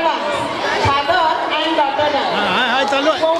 Advance, father and daughter.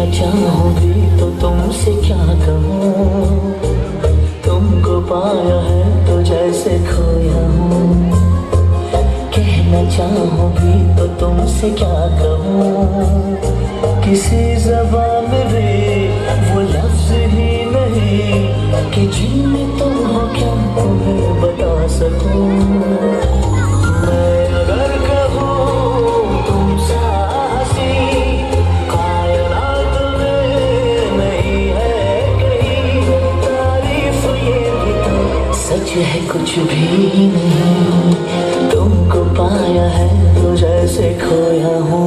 न चाहो तो तुमसे क्या कहूँ? तुमको पाया है तो जैसे खोया हूँ। कहना चाहो भी तो तुमसे क्या कहूँ? किसी जबान में कुछ भी नहीं। तुमको पाया है तो जैसे खोया हूँ।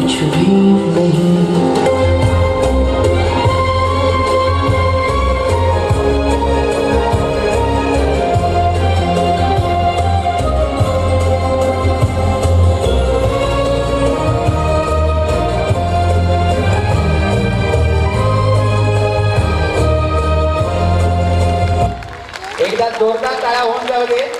Could you leave me? जोरदार टाळ्या होऊन जाऊ दे